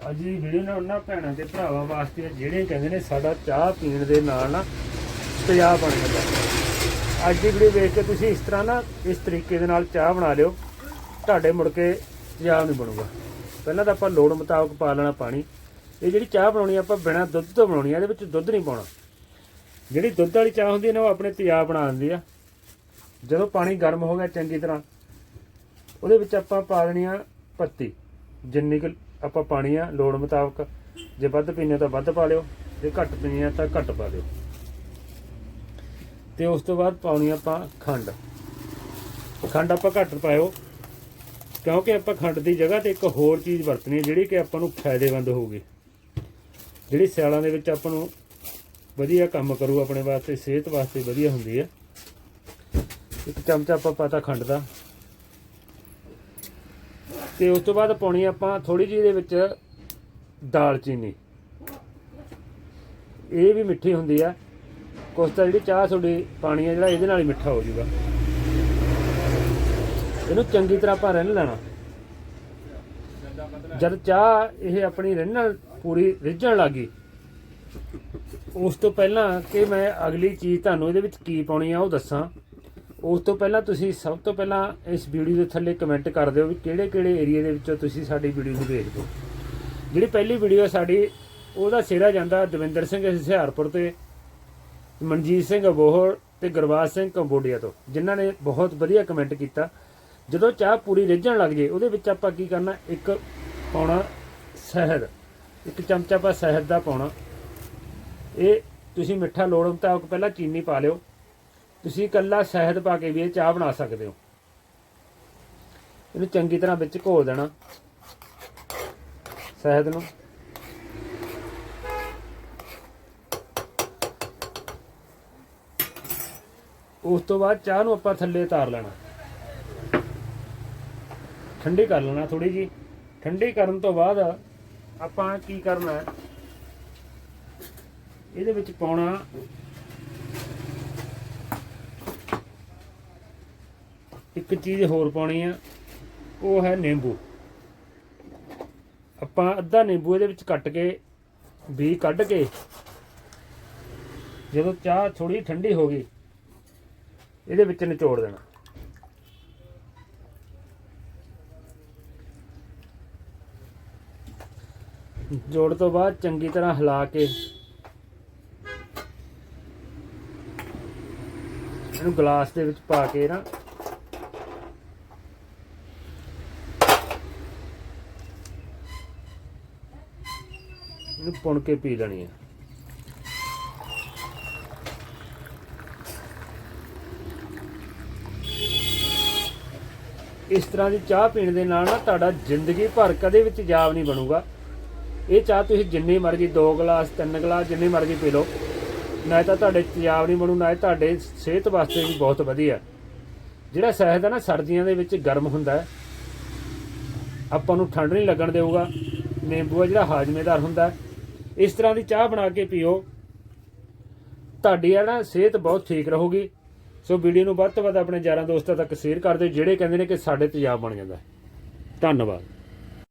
ਅੱਜ ਦੀ ਵੀਡੀਓ ਨਾ ਉਹਨਾਂ ਭੈਣਾਂ ਤੇ ਭਰਾਵਾਂ ਵਾਸਤੇ ਜਿਹੜੇ ਕਹਿੰਦੇ ਨੇ ਸਾਡਾ ਚਾਹ ਪੀਣ ਦੇ ਨਾਲ ਨਾ ਤੇਜ਼ਾਬ ਬਣ ਜਾਂਦਾ। ਅੱਜ ਦੀ ਵੀਡੀਓ ਵੇਖ ਕੇ ਤੁਸੀਂ ਇਸ ਤਰ੍ਹਾਂ ਨਾ ਇਸ ਤਰੀਕੇ ਦੇ ਨਾਲ ਚਾਹ ਬਣਾ ਲਿਓ, ਤੁਹਾਡੇ ਮੁੜ ਕੇ ਤੇਜ਼ਾਬ ਨਹੀਂ ਬਣੂਗਾ। ਪਹਿਲਾਂ ਤਾਂ ਆਪਾਂ ਲੋੜ ਮੁਤਾਬਕ ਪਾ ਲੈਣਾ ਪਾਣੀ। ਇਹ ਜਿਹੜੀ ਚਾਹ ਬਣਾਉਣੀ ਆਪਾਂ ਬਿਨਾਂ ਦੁੱਧ ਤੋਂ ਬਣਾਉਣੀ ਆ, ਇਹਦੇ ਵਿੱਚ ਦੁੱਧ ਨਹੀਂ ਪਾਉਣਾ। ਜਿਹੜੀ ਦੁੱਧ ਵਾਲੀ ਚਾਹ ਹੁੰਦੀ ਹੈ ਨਾ, ਉਹ ਆਪਣੇ ਤੇਜ਼ਾਬ ਬਣਾ ਦਿੰਦੀ ਆ। ਜਦੋਂ ਪਾਣੀ ਗਰਮ ਹੋ ਗਿਆ ਚੰਗੀ ਤਰ੍ਹਾਂ, ਉਹਦੇ ਵਿੱਚ ਆਪਾਂ ਪਾ ਦੇਣੀ ਆ ਪੱਤੀ, ਜਿੰਨੀ ਕੁ ਆਪਾਂ ਪਾਣੀ ਆ, ਲੋੜ ਮੁਤਾਬਕ। ਜੇ ਵੱਧ ਪੀਣੇ ਤਾਂ ਵੱਧ ਪਾ ਲਿਓ, ਜੇ ਘੱਟ ਪੀਣੇ ਆ ਤਾਂ ਘੱਟ ਪਾ ਲਿਓ। ਤੇ ਉਸ ਤੋਂ ਬਾਅਦ ਪਾਉਣੀ ਆਪਾਂ ਖੰਡ। ਖੰਡ ਆਪਾਂ ਘੱਟ ਪਾਇਓ, ਕਿਉਂਕਿ ਆਪਾਂ ਖੰਡ ਦੀ ਜਗ੍ਹਾ ਤੇ ਇੱਕ ਹੋਰ ਚੀਜ਼ ਵਰਤਣੀ ਹੈ ਜਿਹੜੀ ਕਿ ਆਪਾਂ ਨੂੰ ਫਾਇਦੇਮੰਦ ਹੋਊਗੀ। ਜਿਹੜੀ ਸਿਆਲਾਂ ਦੇ ਵਿੱਚ ਆਪਾਂ ਨੂੰ ਵਧੀਆ ਕੰਮ ਕਰੂ ਆਪਣੇ ਵਾਸਤੇ, ਸਿਹਤ ਵਾਸਤੇ ਵਧੀਆ ਹੁੰਦੀ ਹੈ ਇੱਕ ਚਮਚਾ ਆਪਾਂ ਪਾਤਾ ਖੰਡ ਦਾ। ਤੇ ਉਸ ਤੋਂ ਬਾਅਦ ਪਾਉਣੀ ਆਪਾਂ ਥੋੜੀ ਜਿਹੀ ਇਹਦੇ ਵਿੱਚ ਦਾਲਚੀਨੀ। ਇਹ ਵੀ ਮਿੱਠੀ ਹੁੰਦੀ ਆ। ਕੁਛ ਤਾਂ ਜਿਹੜੀ ਚਾਹ ਤੁਹਾਡੀ ਪਾਣੀ ਆ, ਜਿਹੜਾ ਇਹਦੇ ਨਾਲ ਹੀ ਮਿੱਠਾ ਹੋ ਜਾਊਗਾ। ਇਹਨੂੰ ਚੰਗੀ ਤਰ੍ਹਾਂ ਆਪਾਂ ਰਿੰਨ ਲੈਣਾ। ਜਦ ਚਾਹ ਇਹ ਆਪਣੀ ਰਿੰਨ ਨਾਲ ਪੂਰੀ ਰਿੱਝਣ ਲੱਗੀ ਉਸ ਤੋਂ ਪਹਿਲਾਂ ਕਿ ਮੈਂ ਅਗਲੀ ਚੀਜ਼ ਤੁਹਾਨੂੰ ਇਹਦੇ ਵਿੱਚ ਕੀ ਪਾਉਣੀ ਆ ਉਹ ਦੱਸਾਂ। ਉਸ ਤੋਂ ਪਹਿਲਾਂ ਤੁਸੀਂ ਸਭ ਤੋਂ ਪਹਿਲਾਂ ਇਸ ਵੀਡੀਓ ਦੇ ਥੱਲੇ ਕਮੈਂਟ ਕਰ ਦਿਓ ਵੀ ਕਿਹੜੇ ਕਿਹੜੇ ਏਰੀਆ ਦੇ ਵਿੱਚੋਂ ਤੁਸੀਂ ਸਾਡੀ ਵੀਡੀਓ ਨੂੰ ਦੇਖਦੇ ਹੋ। ਜਿਹੜੀ ਪਹਿਲੀ ਵੀਡੀਓ ਸਾਡੀ, ਉਹਦਾ ਸਿਹਰਾ ਜਾਂਦਾ ਦਵਿੰਦਰ ਸਿੰਘ ਹੁਸ਼ਿਆਰਪੁਰ ਤੇ, ਮਨਜੀਤ ਸਿੰਘ ਅਬੋਹਰ ਤੇ ਗੁਰਬਾਜ ਸਿੰਘ ਕੰਬੋਡੀਆ ਤੋਂ, ਜਿਨ੍ਹਾਂ ਨੇ ਬਹੁਤ ਵਧੀਆ ਕਮੈਂਟ ਕੀਤਾ। ਜਦੋਂ ਚਾਹ ਪੂਰੀ ਰਿੱਝਣ ਲੱਗ ਜੇ, ਉਹਦੇ ਵਿੱਚ ਆਪਾਂ ਕੀ ਕਰਨਾ, ਇੱਕ ਪਾਉਣਾ ਸ਼ਹਿਦ, ਇੱਕ ਚਮਚਾ ਆਪਾਂ ਸ਼ਹਿਦ ਦਾ ਪਾਉਣਾ। ਇਹ ਤੁਸੀਂ ਮਿੱਠਾ ਲੋੜ ਮੁਤਾਬਕ ਪਹਿਲਾਂ ਚੀਨੀ ਪਾ ਲਿਓ। ਤੁਸੀਂ ਇਕੱਲਾ ਸ਼ਹਿਦ ਪਾ ਕੇ ਵੀ ਇਹ ਚਾਹ ਬਣਾ ਸਕਦੇ ਹੋ। ਇਹਨੂੰ ਚੰਗੀ ਤਰ੍ਹਾਂ ਵਿੱਚ ਘੋਲ ਦੇਣਾ। ਸ਼ਹਿਦ ਨੂੰ। ਉਸ ਤੋਂ ਬਾਅਦ ਚਾਹ ਨੂੰ ਆਪਾਂ ਥੱਲੇ ਉਤਾਰ ਲੈਣਾ। ਠੰਡੀ ਕਰ ਲੈਣਾ ਥੋੜੀ ਜੀ ਠੰਡੀ ਕਰਨ ਤੋਂ ਬਾਅਦ ਆਪਾਂ ਕੀ ਕਰਨਾ ਇਹਦੇ ਵਿੱਚ ਪਾਉਣਾ ਇੱਕ ਚੀਜ਼ ਹੋਰ ਪਾਉਣੀ ਆ, ਉਹ ਹੈ ਨਿੰਬੂ। ਆਪਾਂ ਅੱਧਾ ਨਿੰਬੂ ਇਹਦੇ ਵਿੱਚ ਕੱਟ ਕੇ ਵੀ ਕੱਢ ਕੇ, ਜਦੋਂ ਚਾਹ ਥੋੜੀ ਠੰਡੀ ਹੋ ਗਈ, ਇਹਦੇ ਵਿੱਚ ਨਿਚੋੜ ਦੇਣਾ। ਜੋੜ ਤੋਂ ਬਾਅਦ ਚੰਗੀ ਤਰ੍ਹਾਂ ਹਿਲਾ ਕੇ, ਇਹਨੂੰ ਗਲਾਸ ਦੇ ਵਿੱਚ ਪਾ ਕੇ ਨਾ ਇਹਨੂੰ ਪੁਣ ਕੇ ਪੀ ਲੈਣੀ ਹੈ। ਇਸ ਤਰ੍ਹਾਂ ਦੀ ਚਾਹ ਪੀਣ ਦੇ ਨਾਲ ਨਾ ਤੁਹਾਡਾ ਜ਼ਿੰਦਗੀ ਭਰ ਕਦੇ ਵੀ ਤੇਜ਼ਾਬ ਨਹੀਂ ਬਣੂਗਾ। ਇਹ ਚਾਹ ਤੁਸੀਂ ਜਿੰਨੀ ਮਰਜ਼ੀ 2 ਗਲਾਸ 3 ਗਲਾਸ ਜਿੰਨੀ ਮਰਜ਼ੀ ਪੀ ਲਓ। ਨਾ ਤਾਂ ਤੁਹਾਡੇ ਤੇਜ਼ਾਬ ਨਹੀਂ ਬਣੂ, ਨਾ ਤੁਹਾਡੇ ਸਿਹਤ ਵਾਸਤੇ ਵੀ ਬਹੁਤ ਵਧੀਆ। ਜਿਹੜਾ ਸ਼ਹਿਦ ਹੈ ਨਾ, ਸਰਦੀਆਂ ਦੇ ਵਿੱਚ ਗਰਮ ਹੁੰਦਾ ਹੈ। ਆਪਾਂ ਨੂੰ ਠੰਡ ਨਹੀਂ ਲੱਗਣ ਦੇਊਗਾ। ਨਿੰਬੂ ਹੈ ਜਿਹੜਾ ਹਾਜ਼ਮੇਦਾਰ ਹੁੰਦਾ ਹੈ। ਇਸ ਤਰ੍ਹਾਂ ਦੀ ਚਾਹ ਬਣਾ ਕੇ ਪੀਓ। ਤੁਹਾਡੀ ਆ ਨਾ ਸਿਹਤ ਬਹੁਤ ਠੀਕ ਰਹੂਗੀ। ਸੋ ਵੀਡੀਓ ਨੂੰ ਵੱਧ ਤੋਂ ਵੱਧ ਆਪਣੇ ਯਾਰਾਂ ਦੋਸਤਾਂ ਤੱਕ ਸ਼ੇਅਰ ਕਰ ਦਿਓ, ਜਿਹੜੇ ਕਹਿੰਦੇ ਨੇ ਕਿ ਸਾਡੇ ਤੇਜ਼ਾਬ ਬਣ ਜਾਂਦਾ। ਧੰਨਵਾਦ।